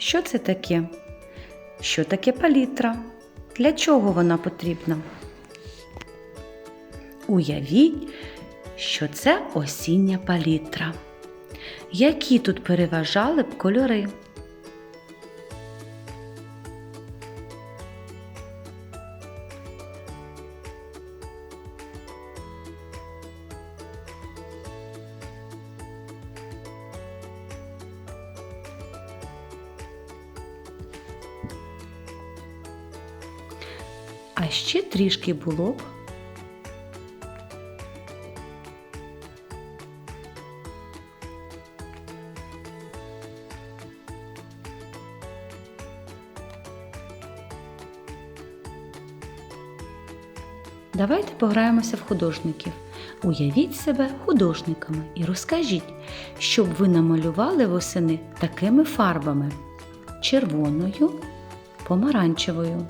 Що це таке? Що таке палітра? Для чого вона потрібна? Уявіть, що це осіння палітра. Які тут переважали б кольори? А ще трішки було б Давайте пограємося в художників. Уявіть себе художниками і розкажіть, що б ви намалювали восени такими фарбами: червоною, помаранчевою.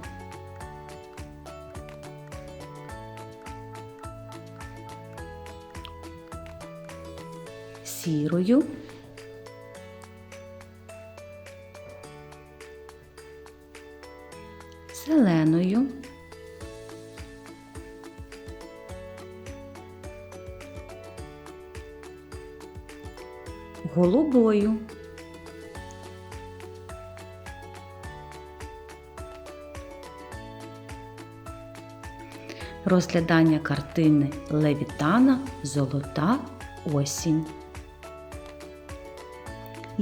Сірою, зеленою, голубою. Розглядання картини Левітана Золота осінь.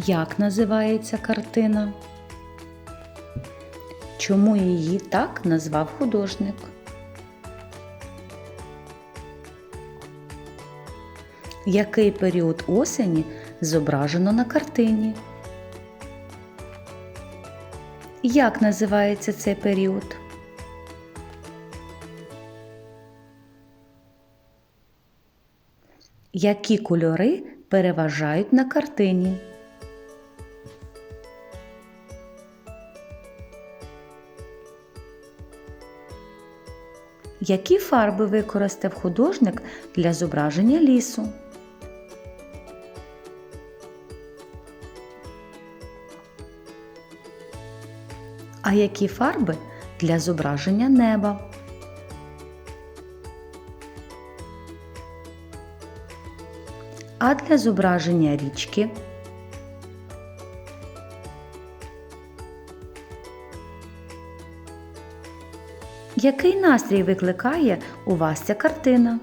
Як називається картина? Чому її так назвав художник? Який період осені зображено на картині? Як називається цей період? Які кольори переважають на картині? Які фарби використав художник для зображення лісу? А які фарби для зображення неба? А для зображення річки? Який настрій викликає у вас ця картина?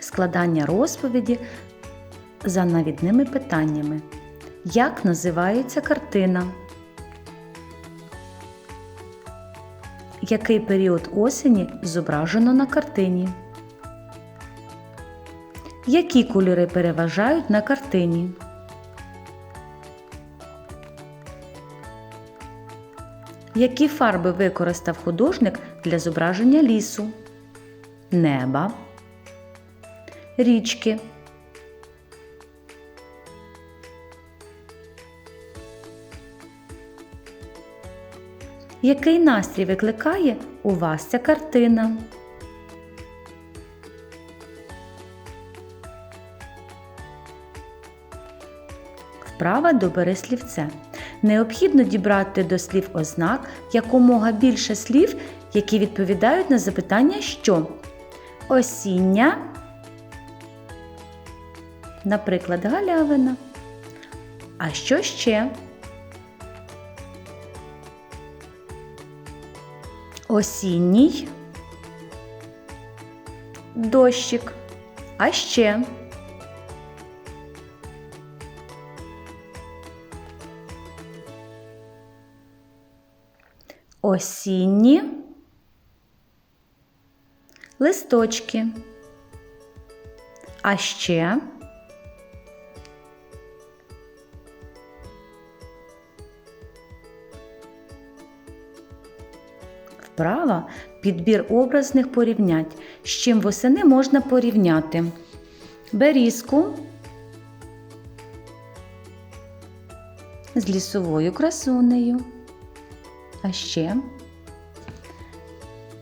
Складання розповіді за навідними питаннями. Як називається картина? Який період осені зображено на картині? Які кольори переважають на картині? Які фарби використав художник для зображення лісу, неба, річки? Який настрій викликає у вас ця картина? Вправа добери слівце. Необхідно дібрати до слів ознак якомога більше слів, які відповідають на запитання що. Осіння, наприклад, галявина. А що ще? Осінній дощик. А ще осінні листочки. А ще Вправа підбір образних порівнять, з чим восени можна порівняти. Берізку з лісовою красунею. А ще